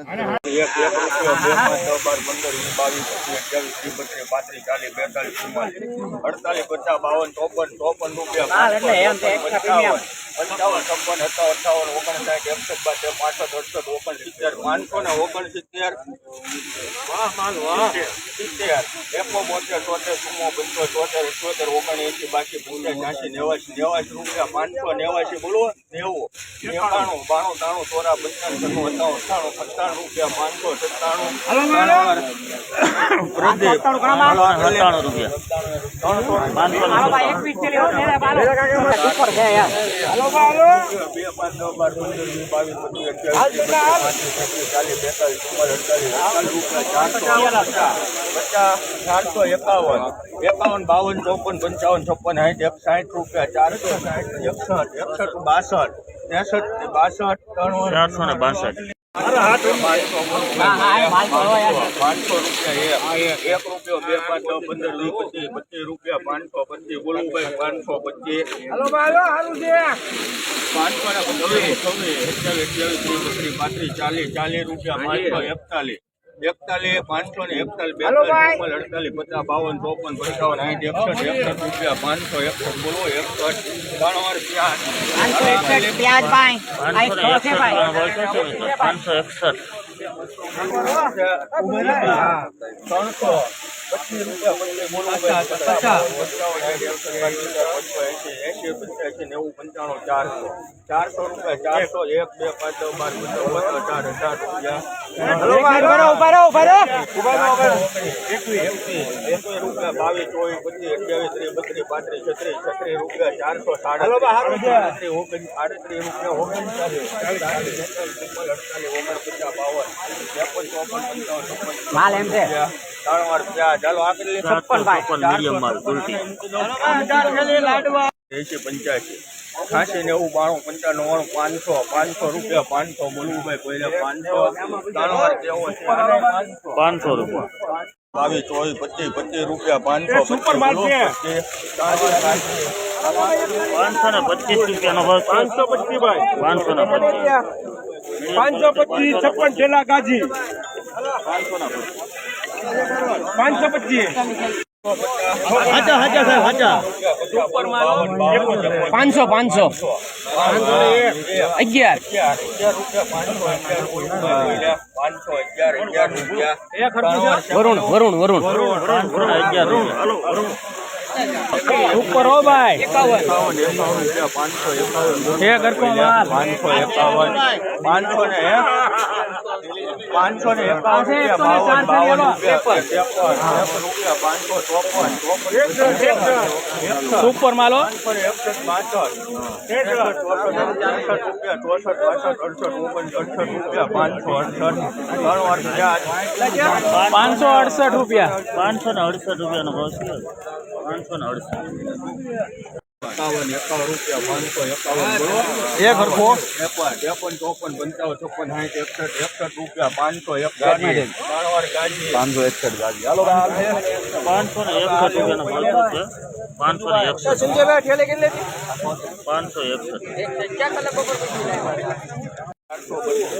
એક એક રૂપિયો બે પાંચ દસ બાર પંદર વીસ બાવીસ પચીસ અઠ્યાવીસ ત્રીસ બત્રીસ પાંત્રીસ ચાલીસ બેતાલીસ ચુમ્માલીસ અડતાલીસ પચાસ બાવન ચોપન ચોપન રૂપિયા પંચાવન પંચાવન છપ્પન સત્તાવન અઠાવન ઓગણસાઠ એકસઠ બાસઠ પાસઠ અડસઠ ઓગણસિત્તેર પાંચસો ને ઓગણસિત્તેર. વાહ માલ વાહ. સિત્તેર. એકો બોતેર ચોતેર ચુમ્મો પંચો ચોતેર અઠ્યોતેર ઓગણએંસી બાકી પંચાસ છ્યાસી નેવાસી નેવાસી રૂપિયા પાંચસો નેવાસી બોલો નેવું નેવાણું બાણું ત્રાણું ચોરા પંચાણું અઠાણું અઠાણું ચારસો એકાવન એકાવન બાવન ચોપન પંચાવન છપ્પન એક સાઠ રૂપિયા ચારસો સાઠ એકસઠ એકસઠ બાસઠ ત્રેસઠ બાસઠ ત્રણ ચારસો ને બાસઠ. પાંચસો રૂપિયા એક એક રૂપિયો બે પાંચ દસ પંદર વીસ પચીસ પચીસ રૂપિયા પાંચસો પચીસ. બોલુભાઈ પાંચસો પચીસ. પાંચસો ને છવ્વીસ છવ્વીસ અઠ્યાવીસ અઠ્યાવીસ ત્રીસ બત્રીસ પાંત્રીસ ચાલીસ ચાલીસ રૂપિયા પાંચસો એકતાલીસ. એકતાલીસ પાંચસો ને એકતાલીસ બેતાલીસ અડતાલીસ પચાસ બાવન ચોપન પંચાવન સાઠ એકસઠ એકસઠ રૂપિયા પાંચસો એકસઠ બોલો એકસઠ ત્રણ વર્ષ પાંચસો એકસઠ ત્રણસો ચારસો. રૂપિયા ચારસો એક બે પાંચ બાર પંદર ચાર હજાર રૂપિયા. બાવીસ ચોવીસ પચીસ અઠ્યાવીસ ત્રીસ બત્રીસ પાંત્રીસ છત્રીસ છત્રીસ રૂપિયા ચારસો સાડત્રીસ. ઓગણ આડત્રીસ રૂપિયા ઓગણચાલીસ. ચાલીસ બેતાલીસ ચુમ્માલીસ અડતાલીસ ઓગણપચાસ બાવન. ત્રેપન ચોપન પંચાવન માલ એમ છે. છ્યાસી નેવું બાણું પંચાણું પાંચસો પાંચસો રૂપિયા પાંચસો બોલવું ભાઈ પહેલા પાંચસો પાંચસો રૂપિયા. બાવીસ ચોવીસ પચીસ પચીસ રૂપિયા પાંચસો સુપર પાંચસો ને પચીસ રૂપિયાનો ભાવ પાંચસો પચીસ ભાઈ. પાંચસો ને પચીસ. પાંચસો પચીસ છપ્પન છેલ્લા ગાજી. પાંચસો. પચીસ, પાંચસો. પાંચસો પાંચસો અગિયાર. વરુણ વરુણ વરુણ. ઉપર હો ભાઈ. પાંચસો એકાવન પાંચસો એકાવન, પાંચસો ને પાંચસો ને એકાવન રૂપિયા બાવન રૂપિયા પાંચસો ચોપન સુપર માલો એકસઠ બાસઠ રૂપિયા ચોસઠ બાસઠ અડસઠ ઓગણ અડસઠ રૂપિયા પાંચસો અડસઠ. પાંચસો અડસઠ રૂપિયા. પાંચસો ને અડસઠ રૂપિયાનો ભાવ છે પાંચસો ને અડસઠ. એકાવન એકાવન રૂપિયા પાંચસો એકાવન બોલો. એ ઘરકો ત્રેપન ત્રેપન ચોપન પંચાવન છપ્પન સાઠ એકસઠ એકસઠ રૂપિયા પાંચસો એક ગાડી. પાંચસો એકસઠ ગાડી. હાલો પાંચસો ને એકસઠ રૂપિયાનો પાંચસો ને એકસઠ. પાંચસો એકસઠ. ચારસો બત્રીસ.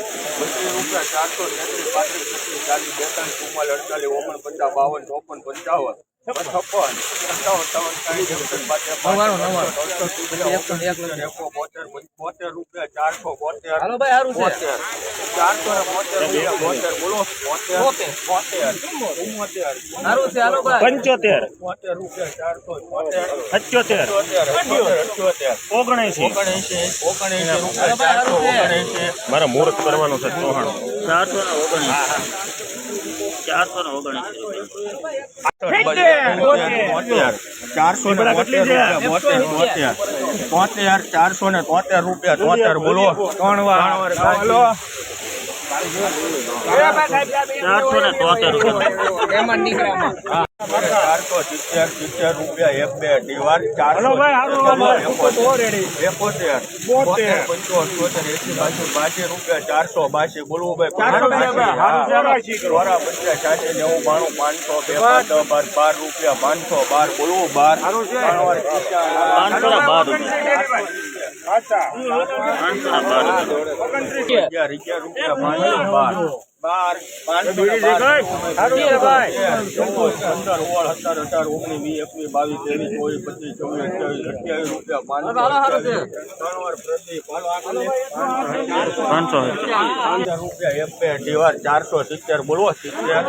રૂપિયા ચારસો તેત્રીસ પાંત્રીસ છત્રીસ ચાલીસ બેતાલીસ ચુમ્માલીસ અડતાલીસ ઓગણપચાસ બાવન ચોપન પંચાવન. છપ્પન એકસઠ બાસઠ રૂપિયા એકો બોતેર રૂપિયા ચારસો બોતેર બોતેર ચારસો રૂપિયા બોતેર બોતેર બોતેર ચુમ્મોતેર પંચોતેર. બોતેર રૂપિયા ચારસો બોતેર ચારસો મારે મુહૂર્ત કરવાનું છે ચૌહાણ ચારસો ને ચારસો ને બોતેર. ચારસો ને તોતેર રૂપિયા. તોતેર બોલો. ત્રણ વાર. ચારસો ને તોતેર રૂપિયા. ચારસો સિત્તેર સિત્તેર રૂપિયા એક બે દિવાર ચારસો હલો ભાઈ, હારું, હારું. એકોતેર. બોતેર. પંચોતેર એસી બાસી બાસી રૂપિયા ચારસો બાસી બોલવું ભાઈ. ચોરા પચાસ છ્યાસી નેવું બાણું પાંચસો બે પાંચ બાર બાર રૂપિયા પાંચસો બાર બોલવું બાર. પચાસ, બાર રૂપિયા. પાંચસો બાર રૂપિયા. અગિયાર અગિયાર રૂપિયા પાંચસો બાર ચારસો સિત્તેર બોલવો સિત્તેર.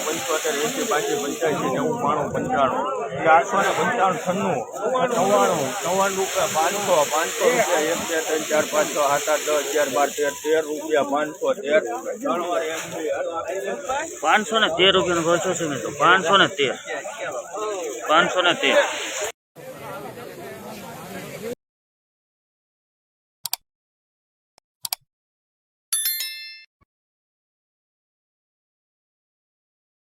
પંચોતેર એસી પાંચી પંચ્યાસી નેવું બાણું પંચાણું ચારસો ને પંચાણું છન્નું નવ્વાણું નવ્વાણું રૂપિયા પાંચસો પાંચસો રૂપિયા એક બે ત્રણ ચાર પાંચ છ સાત દસ અગિયાર બાર તેર તેર રૂપિયા પાંચસો તેર. પાંચસો ને તેર રૂપિયાનો ખર્ચો છે મિત્રો. પાંચસો ને તેર. પાંચસો ને તેર.